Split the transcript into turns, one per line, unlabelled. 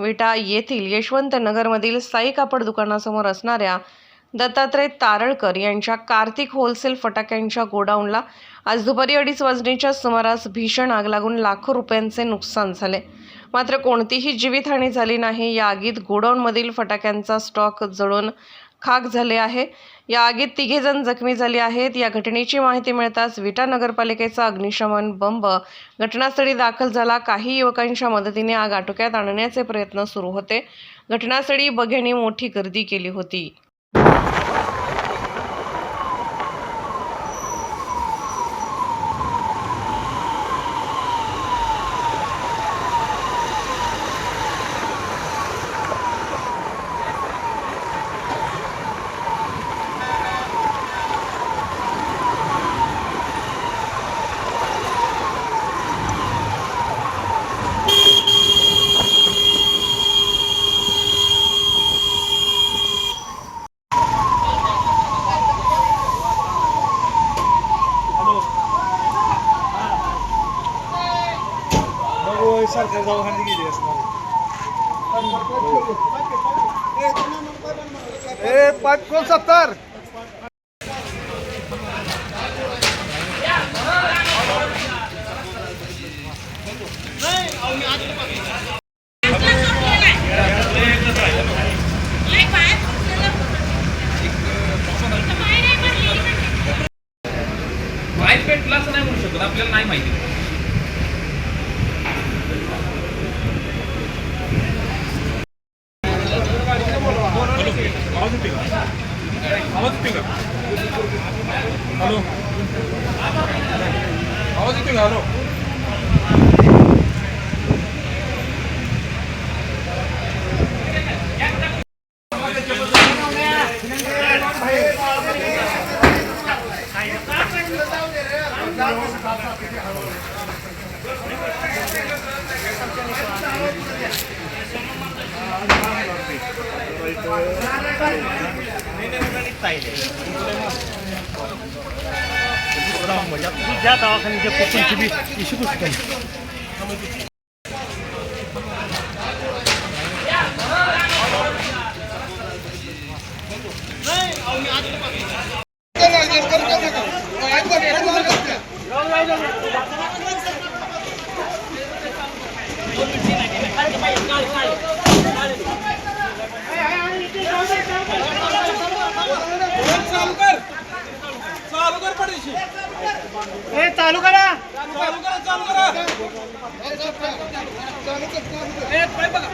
विटा येथील यशवंत नगरमधील साई कापड दुकानासमोर असणाऱ्या दत्तात्रय तारळकर यांच्या कार्तिक होलसेल फटाक्यांच्या गोडाऊनला आज दुपारी अडीच वाजण्याच्या सुमारास भीषण आग लागून लाखो रुपयांचे नुकसान झाले. मात्र कोणतीही जीवितहानी झाली नाही. या आगीत गोडाऊनमधील फटाक्यांचा स्टॉक जळून खाक झाले आहे. या आगीत तिघेजण जखमी झाले आहेत. या घटनेची माहिती मिळताच विटा नगरपालिकेचा अग्निशमन बंब घटनास्थळी दाखल झाला. काही युवकांच्या मदतीने आग आटोक्यात आणण्याचे प्रयत्न सुरू होते. घटनास्थळी बघ्यांनी मोठी गर्दी केली होती.
सरकार दवाखान्यात गेली असणार. ए पाच कोण सत्तर?
माहीत पेटला असं नाही म्हणू शकत आपल्याला नाही माहिती.
How to pick? How to pick? Hello. How to pick? Hello. Thank you.
ज्या दवाखान्याच्या पोटांची बी इशू पुस्तक
चालू
ए चालू करा.
चालू करा चालू करा. ए, पाय बघा.